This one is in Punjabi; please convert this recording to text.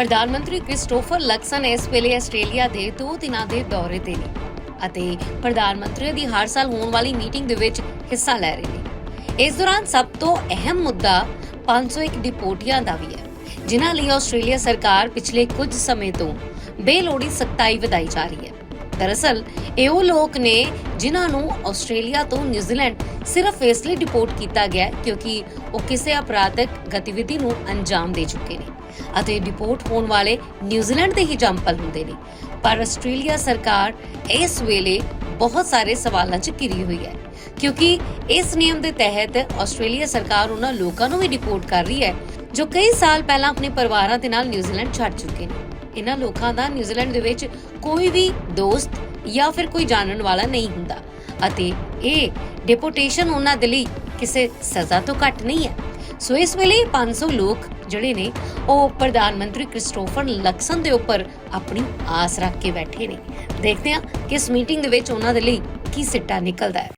ਪ੍ਰਧਾਨ ਮੰਤਰੀ ਕ੍ਰਿਸਟੋਫਰ ਲਕਸਨ ਇਸ ਵੇਲੇ ਆਸਟ੍ਰੇਲੀਆ ਦੇ 2 ਦਿਨਾਂ ਦੇ ਦੌਰੇ ਤੇ ਨੇ ਅਤੇ ਪ੍ਰਧਾਨ ਮੰਤਰੀ ਦੀ ਹਰ ਸਾਲ ਹੋਣ ਵਾਲੀ ਮੀਟਿੰਗ ਦੇ ਵਿੱਚ ਹਿੱਸਾ ਲੈ ਰਹੇ ਨੇ। ਇਸ ਦੌਰਾਨ ਸਭ ਤੋਂ ਅਹਿਮ ਮੁੱਦਾ 501 ਡਿਪੋਟੀਆਂ ਦਾ ਵੀ ਹੈ, ਜਿਨ੍ਹਾਂ ਲਈ ਆਸਟ੍ਰੇਲੀਆ ਸਰਕਾਰ ਪਿਛਲੇ ਕੁਝ ਸਮੇਂ ਤੋਂ ਬੇਲੋੜੀ ਸਖਤਾਈ ਵਧਾਈ ਜਾ ਰਹੀ ਹੈ। ਦਰਅਸਲ, ਇਹ ਉਹ ਲੋਕ ਨੇ ਜਿਨ੍ਹਾਂ ਨੂੰ ਆਸਟ੍ਰੇਲੀਆ ਤੋਂ ਨਿਊਜ਼ੀਲੈਂਡ ਸਿਰਫ ਇਸ ਲਈ ਡਿਪੋਰਟ ਕੀਤਾ ਗਿਆ ਕਿਉਂਕਿ ਉਹ ਕਿਸੇ ਅਪਰਾਧਿਕ ਗਤੀਵਿਧੀ ਨੂੰ ਅੰਜਾਮ ਦੇ ਚੁੱਕੇ ਨੇ ਅਤੇ ਡਿਪੋਰਟ ਹੋਣ ਵਾਲੇ ਨਿਊਜ਼ੀਲੈਂਡ ਦੇ ਹੀ ਜੰਪਲ ਹੁੰਦੇ ਨੇ। ਪਰ ਆਸਟ੍ਰੇਲੀਆ ਸਰਕਾਰ ਇਸ ਵੇਲੇ ਬਹੁਤ ਸਾਰੇ ਸਵਾਲਾਂ 'ਚ ਘਿਰੀ ਹੋਈ ਹੈ ਕਿਉਂਕਿ ਇਸ ਨਿਯਮ ਦੇ ਤਹਿਤ ਆਸਟ੍ਰੇਲੀਆ ਸਰਕਾਰ ਉਹਨਾਂ ਲੋਕਾਂ ਨੂੰ ਵੀ ਡਿਪੋਰਟ ਕਰ ਰਹੀ ਹੈ ਜੋ ਕਈ ਸਾਲ ਪਹਿਲਾਂ ਆਪਣੇ ਪਰਿਵਾਰਾਂ ਦੇ ਨਾਲ ਨਿਊਜ਼ੀਲੈਂਡ ਛੱਡ ਚੁੱਕੇ ਨੇ। ਇਹਨਾਂ ਲੋਕਾਂ ਦਾ ਨਿਊਜ਼ੀਲੈਂਡ ਦੇ ਵਿੱਚ ਕੋਈ ਵੀ ਦੋਸਤ ਜਾਂ ਫਿਰ ਕੋਈ ਜਾਣਨ ਵਾਲਾ ਨਹੀਂ ਹੁੰਦਾ। ਅਤੇ ਇਹ ਡਿਪੋਰਟੇਸ਼ਨ ਉਹਨਾਂ ਦੇ ਲਈ ਕਿਸੇ ਸਜ਼ਾ ਤੋਂ ਘੱਟ ਨਹੀਂ ਹੈ। ਸੋ ਇਸ ਵੇਲੇ 500 ਲੋਕ ਜਿਹੜੇ ਨੇ, ਉਹ ਪ੍ਰਧਾਨ ਮੰਤਰੀ ਕ੍ਰਿਸਟੋਫਰ ਲਕਸਨ ਦੇ ਉੱਪਰ ਆਪਣੀ ਆਸ ਰੱਖ ਕੇ ਬੈਠੇ ਨੇ। ਦੇਖਦੇ ਹਾਂ ਕਿ ਇਸ ਮੀਟਿੰਗ ਦੇ ਵਿੱਚ ਉਹਨਾਂ ਦੇ ਲਈ ਕੀ ਸਿੱਟਾ ਨਿਕਲਦਾ ਹੈ।